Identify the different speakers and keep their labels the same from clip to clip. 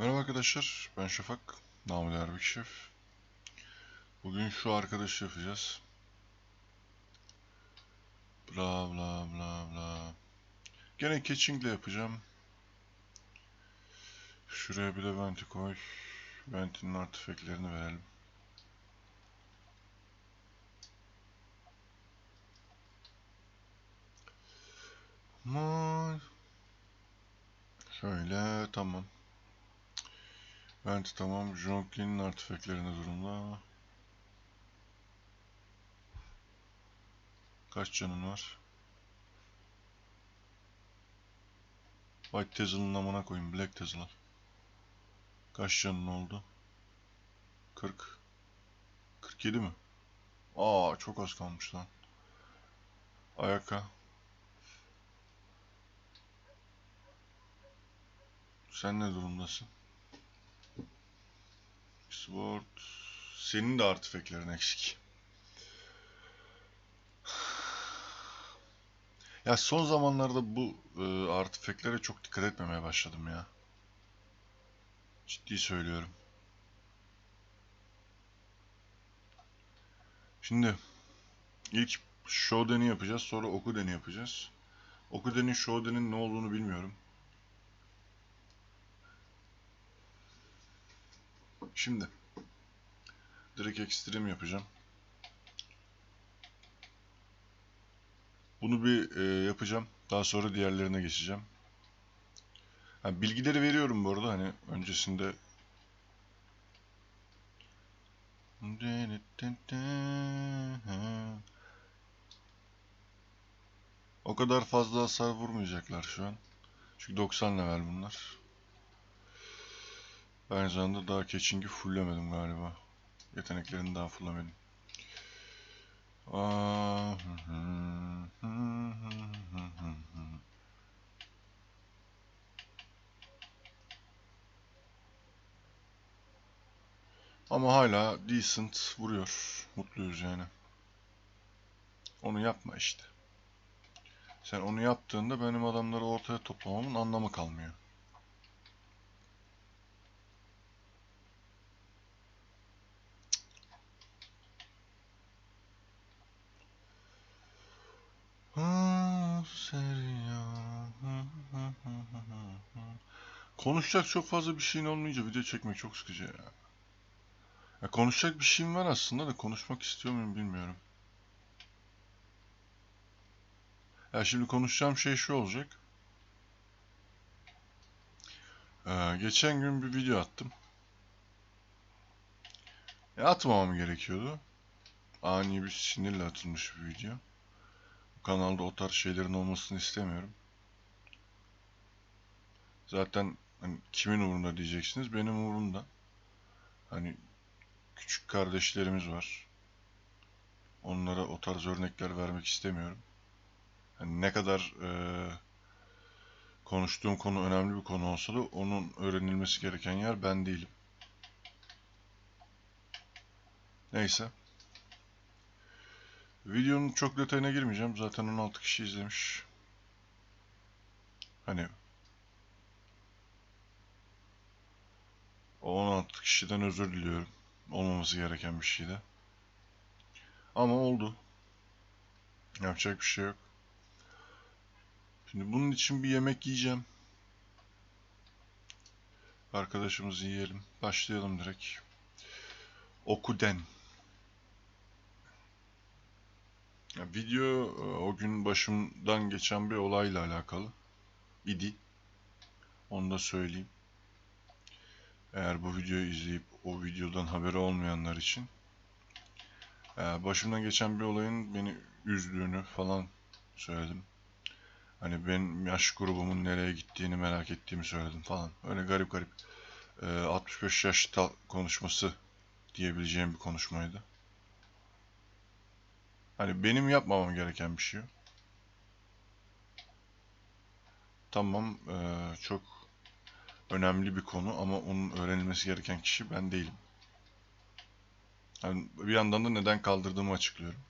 Speaker 1: Merhaba arkadaşlar, ben Şafak, namı Erbik Şef. Bugün şu arkadaşı yapacağız. Bla bla bla bla. Gene catching ile yapacağım. Şuraya bir de venti koy. Ventinin artifeklerini verelim. Şöyle tamam. Vent tamam. Jonklin'in artifeklerine durumda. Kaç canın var? White Tezel'ın amına koyayım. Black Tezel'a. Kaç canın oldu? 40. 47 mi? Aa çok az kalmış lan. Ayaka. Sen ne durumdasın? Sword. Senin de artifeklerin eksik. Ya son zamanlarda bu e, artifeklere çok dikkat etmemeye başladım ya. Ciddi söylüyorum. Şimdi ilk Shoden'i yapacağız, sonra Okuden'i yapacağız. Okuden'in Shoden'in ne olduğunu bilmiyorum. Şimdi direkt ekstrem yapacağım. Bunu bir e, yapacağım. Daha sonra diğerlerine geçeceğim. Ha, bilgileri veriyorum bu arada hani öncesinde O kadar fazla hasar vurmayacaklar şu an. Çünkü 90 level bunlar. Aynı zamanda daha catching'i fulllemedim galiba. Yeteneklerini daha fulllemedim. Aa. Ama hala decent vuruyor. Mutluyuz yani. Onu yapma işte. Sen onu yaptığında benim adamları ortaya toplamamın anlamı kalmıyor. Konuşacak çok fazla bir şeyin olmayınca video çekmek çok sıkıcı ya. ya. Konuşacak bir şeyim var aslında da konuşmak istiyor muyum bilmiyorum. Ya şimdi konuşacağım şey şu olacak. Ee, geçen gün bir video attım. E, atmamam gerekiyordu. Ani bir sinirle atılmış bir video. Bu kanalda o tarz şeylerin olmasını istemiyorum. Zaten hani kimin umurunda diyeceksiniz? Benim umurumda. Hani küçük kardeşlerimiz var. Onlara o tarz örnekler vermek istemiyorum. Hani ne kadar eee konuştuğum konu önemli bir konu olsa da onun öğrenilmesi gereken yer ben değilim. Neyse. Videonun çok detayına girmeyeceğim. Zaten 16 kişi izlemiş. Hani o 16 kişiden özür diliyorum. Olmaması gereken bir şeydi. Ama oldu. Yapacak bir şey yok. Şimdi bunun için bir yemek yiyeceğim. Arkadaşımızı yiyelim. Başlayalım direkt. Okuden. Ya video e, o gün başımdan geçen bir olayla alakalı idi. Onu da söyleyeyim. Eğer bu videoyu izleyip o videodan haberi olmayanlar için e, başımdan geçen bir olayın beni üzdüğünü falan söyledim. Hani ben yaş grubumun nereye gittiğini merak ettiğimi söyledim falan. Öyle garip garip. E, 65 yaş ta- konuşması diyebileceğim bir konuşmaydı. Hani benim yapmamam gereken bir şey. Tamam, eee, çok önemli bir konu ama onun öğrenilmesi gereken kişi ben değilim. Yani bir yandan da neden kaldırdığımı açıklıyorum.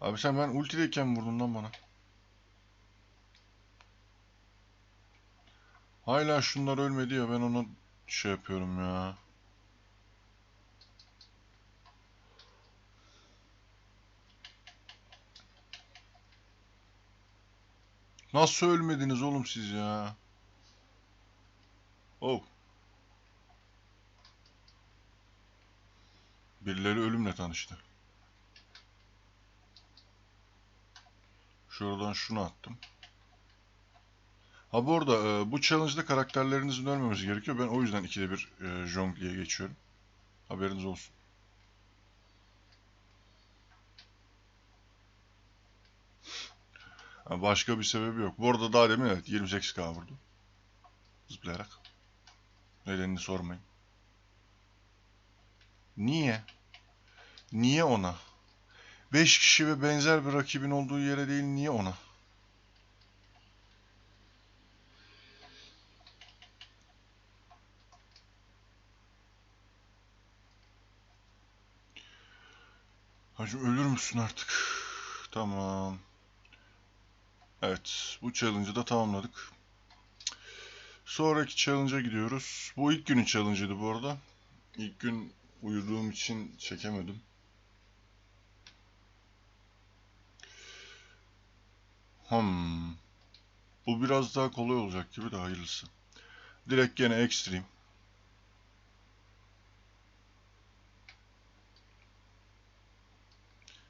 Speaker 1: Abi sen ben ultideyken vurdun lan bana. Hala şunlar ölmedi ya ben onu şey yapıyorum ya. Nasıl ölmediniz oğlum siz ya? Oh. Birileri ölümle tanıştı. Şuradan şunu attım. Ha bu arada e, bu challenge'da karakterlerinizin ölmemesi gerekiyor. Ben o yüzden ikide bir e, jongliye geçiyorum. Haberiniz olsun. Ha, başka bir sebebi yok. Bu arada daha demin evet 28k vurdu. Zıplayarak. Nedenini sormayın. Niye? Niye ona? 5 kişi ve benzer bir rakibin olduğu yere değil niye ona? Hacı ölür müsün artık? Tamam. Evet, bu challenge'ı da tamamladık. Sonraki challenge'a gidiyoruz. Bu ilk günün challenge'ıydı bu arada. İlk gün uyuduğum için çekemedim. Hmm. Bu biraz daha kolay olacak gibi de hayırlısı. Direkt gene extreme.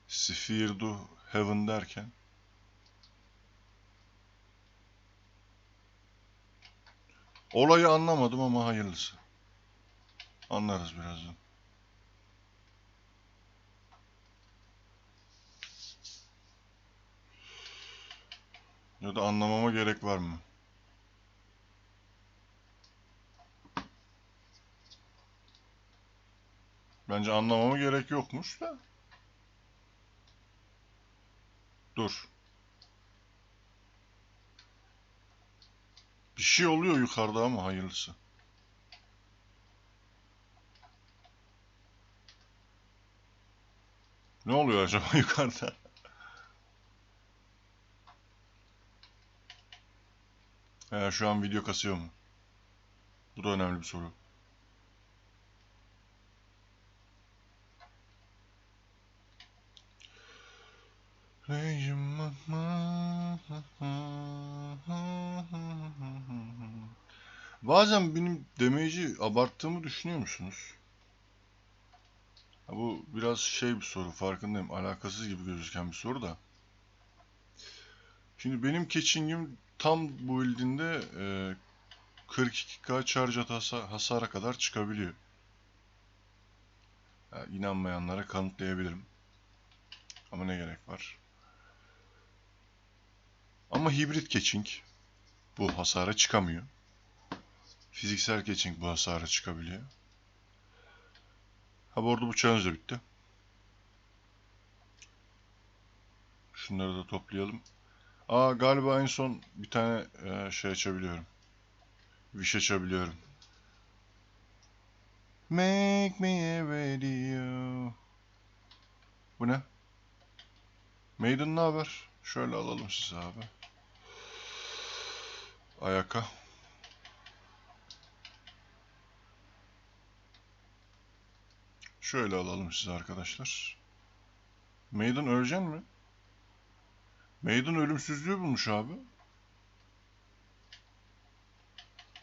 Speaker 1: Sphere to Heaven derken Olayı anlamadım ama hayırlısı. Anlarız birazdan. Ya da anlamama gerek var mı? Bence anlamama gerek yokmuş da. Dur. Bir şey oluyor yukarıda ama hayırlısı. Ne oluyor acaba yukarıda? He, şu an video kasıyor mu? Bu da önemli bir soru. Bazen benim damage'i abarttığımı düşünüyor musunuz? Bu biraz şey bir soru farkındayım. Alakasız gibi gözüken bir soru da. Şimdi benim catching'im tam bu build'inde e, 42k charge hasara kadar çıkabiliyor. Ya, inanmayanlara kanıtlayabilirim. Ama ne gerek var? Ama hibrit catching bu hasara çıkamıyor. Fiziksel catching bu hasara çıkabiliyor. Ha bu arada challenge da bitti. Şunları da toplayalım. Aa galiba en son bir tane e, şey açabiliyorum. Wish açabiliyorum. Make me a video. Bu ne? Maiden ne haber? Şöyle alalım size abi. Ayaka. Şöyle alalım size arkadaşlar. Maiden öleceksin mi? Maiden ölümsüzlüğü bulmuş abi.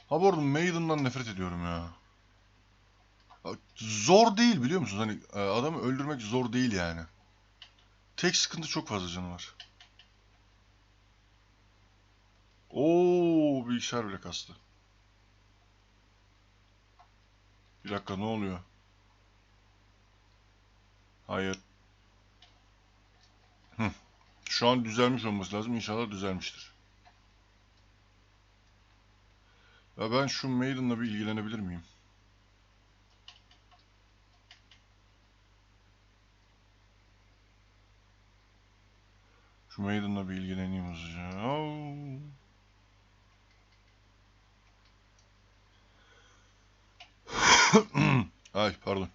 Speaker 1: Ha bu arada Maiden'dan nefret ediyorum ya. Zor değil biliyor musunuz? Hani e, adamı öldürmek zor değil yani. Tek sıkıntı çok fazla canı var. Oo bilgisayar bile kastı. Bir dakika ne oluyor? Hayır. Şu an düzelmiş olması lazım. İnşallah düzelmiştir. Ya ben şu Maiden'la bir ilgilenebilir miyim? Şu Maiden'la bir ilgileneyim hızlıca. Ay pardon.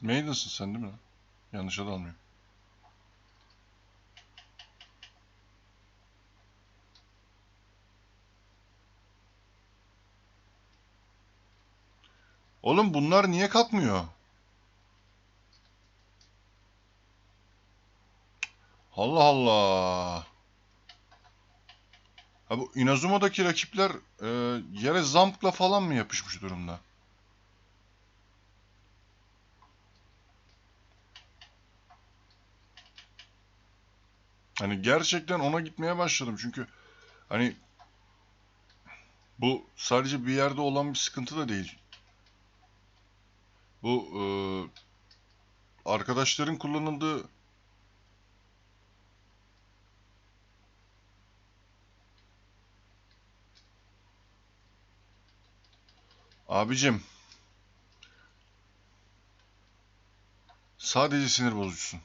Speaker 1: Maiden'sın sen değil mi lan? Yanlış adı almıyorum. Oğlum bunlar niye kalkmıyor? Allah Allah. Ha bu Inazuma'daki rakipler e, yere zampla falan mı yapışmış durumda? Hani gerçekten ona gitmeye başladım çünkü hani bu sadece bir yerde olan bir sıkıntı da değil. Bu e, arkadaşların kullanıldığı Abicim sadece sinir bozucusun.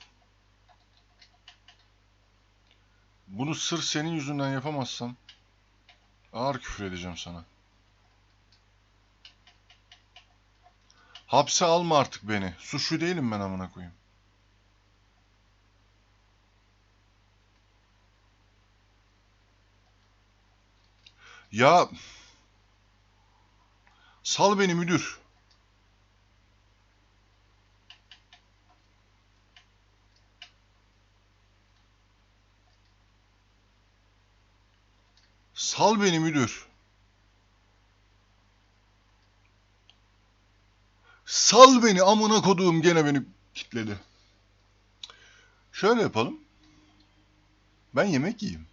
Speaker 1: Bunu sırf senin yüzünden yapamazsam ağır küfür edeceğim sana. Hapse alma artık beni. Suçlu değilim ben amına koyayım. Ya sal beni müdür. Sal beni müdür. Sal beni amına koduğum gene beni kitledi. Şöyle yapalım. Ben yemek yiyeyim.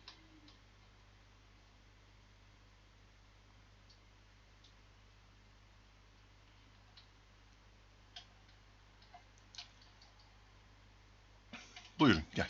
Speaker 1: Buyurun gel.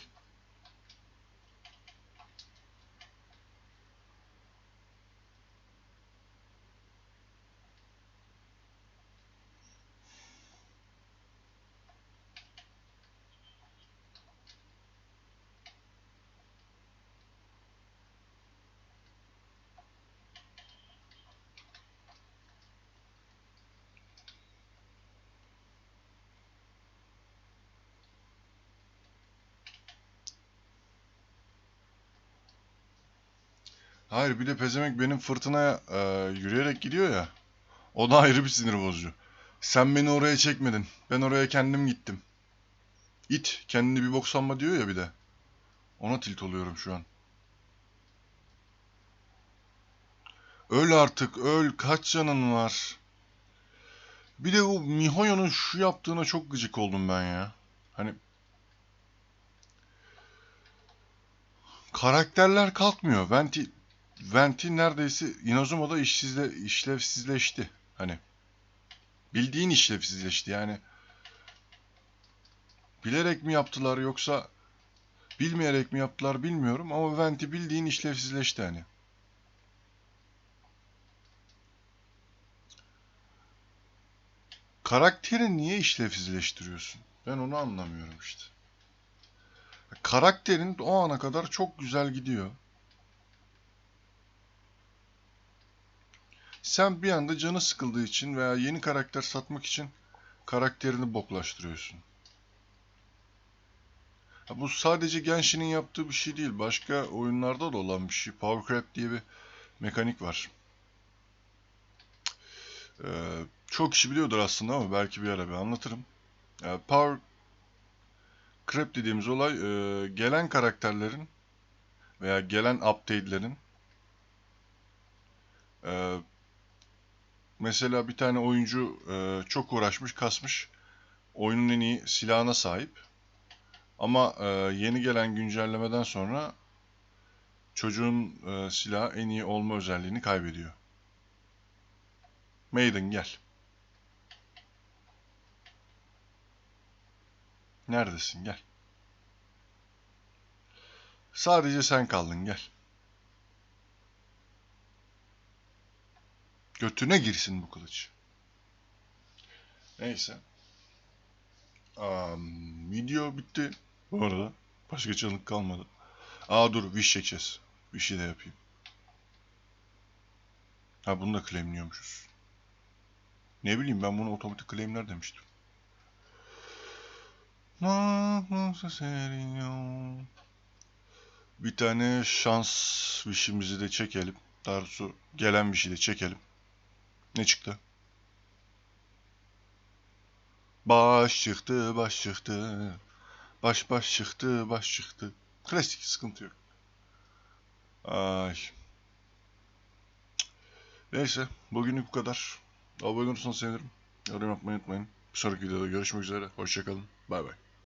Speaker 1: Hayır bir de pezemek benim fırtınaya e, yürüyerek gidiyor ya. O da ayrı bir sinir bozucu. Sen beni oraya çekmedin. Ben oraya kendim gittim. İt kendini bir bok sanma diyor ya bir de. Ona tilt oluyorum şu an. Öl artık öl kaç canın var. Bir de o Mihoyo'nun şu yaptığına çok gıcık oldum ben ya. Hani karakterler kalkmıyor. Venti Venti neredeyse Inazuma'da işsizle, işlevsizleşti. Hani bildiğin işlevsizleşti yani. Bilerek mi yaptılar yoksa bilmeyerek mi yaptılar bilmiyorum ama Venti bildiğin işlevsizleşti hani. Karakteri niye işlevsizleştiriyorsun? Ben onu anlamıyorum işte. Karakterin o ana kadar çok güzel gidiyor. Sen bir anda canı sıkıldığı için veya yeni karakter satmak için karakterini boklaştırıyorsun. Ha, bu sadece Genshin'in yaptığı bir şey değil. Başka oyunlarda da olan bir şey. Power Crab diye bir mekanik var. Ee, çok kişi biliyordur aslında ama belki bir ara bir anlatırım. Ee, Power Crab dediğimiz olay e, gelen karakterlerin veya gelen update'lerin e, Mesela bir tane oyuncu e, çok uğraşmış, kasmış. Oyunun en iyi silahına sahip. Ama e, yeni gelen güncellemeden sonra çocuğun e, silahı en iyi olma özelliğini kaybediyor. Maiden gel. Neredesin? Gel. Sadece sen kaldın gel. Götüne girsin bu kılıç. Neyse. Um, video bitti bu arada. Başka çalık kalmadı. Aa dur wish çekeceğiz. Wish'i de yapayım. Ha bunu da claimliyormuşuz. Ne bileyim ben bunu otomatik claimler demiştim. Bir tane şans wish'imizi de çekelim. Daha gelen wish'i de çekelim. Ne çıktı? Baş çıktı, baş çıktı. Baş baş çıktı, baş çıktı. Klasik sıkıntı yok. Ay. Neyse, bugünlük bu kadar. Abone olursanız sevinirim. Yorum yapmayı unutmayın. Bir sonraki videoda görüşmek üzere. Hoşçakalın. Bay bay.